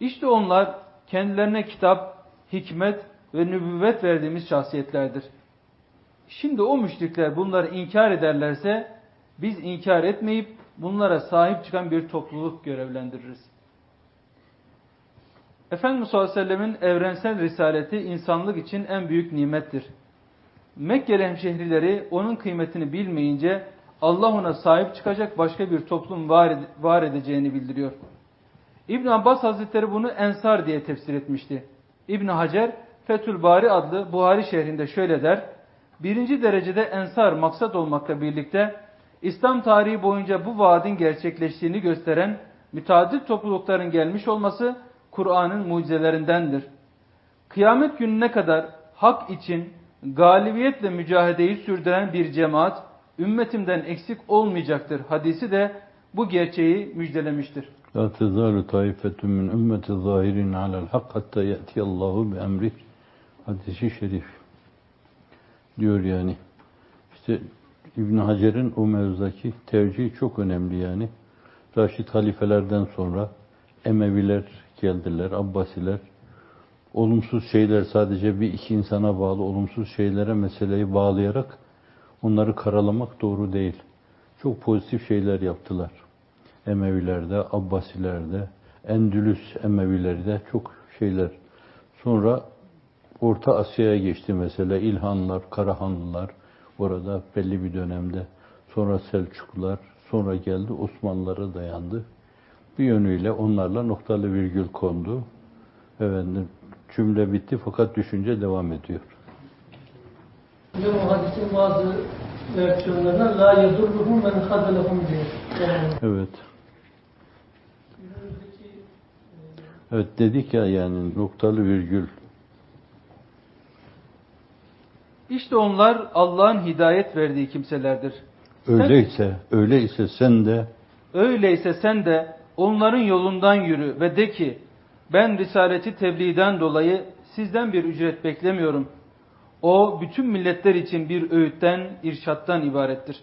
İşte onlar kendilerine kitap, hikmet ve nübüvvet verdiğimiz şahsiyetlerdir. Şimdi o müşrikler bunları inkar ederlerse biz inkar etmeyip bunlara sahip çıkan bir topluluk görevlendiririz. Efendimiz sallallahu aleyhi ve sellemin evrensel risaleti insanlık için en büyük nimettir. Mekkeli hemşehrileri onun kıymetini bilmeyince Allah ona sahip çıkacak başka bir toplum var, var edeceğini bildiriyor. İbn Abbas Hazretleri bunu Ensar diye tefsir etmişti. İbn Hacer Fethül Bari adlı Buhari şehrinde şöyle der. Birinci derecede Ensar maksat olmakla birlikte İslam tarihi boyunca bu vaadin gerçekleştiğini gösteren müteaddit toplulukların gelmiş olması Kur'an'ın mucizelerindendir. Kıyamet gününe kadar hak için galibiyetle mücahedeyi sürdüren bir cemaat ümmetimden eksik olmayacaktır. Hadisi de bu gerçeği müjdelemiştir. La tezalu taifetun min ümmeti zahirin alel hak hatta ye'tiyallahu bi emrih. Hadisi şerif. Diyor yani. İşte İbn Hacer'in o mevzudaki tercihi çok önemli yani. Raşid halifelerden sonra Emeviler geldiler, Abbasiler. Olumsuz şeyler sadece bir iki insana bağlı olumsuz şeylere meseleyi bağlayarak onları karalamak doğru değil. Çok pozitif şeyler yaptılar. Emevilerde, Abbasilerde, Endülüs Emevilerde çok şeyler. Sonra Orta Asya'ya geçti mesela İlhanlar, Karahanlılar orada belli bir dönemde. Sonra Selçuklular, sonra geldi Osmanlılara dayandı. Bir yönüyle onlarla noktalı virgül kondu. Efendim, cümle bitti fakat düşünce devam ediyor. Hocam hadisin bazı versiyonlarına la yedurruhum men hadalahum diyor. Evet. Evet dedik ya yani noktalı virgül. İşte onlar Allah'ın hidayet verdiği kimselerdir. Öyleyse, öyleyse sen de Öyleyse sen de onların yolundan yürü ve de ki ben risaleti tebliğden dolayı sizden bir ücret beklemiyorum. O bütün milletler için bir öğütten, irşattan ibarettir.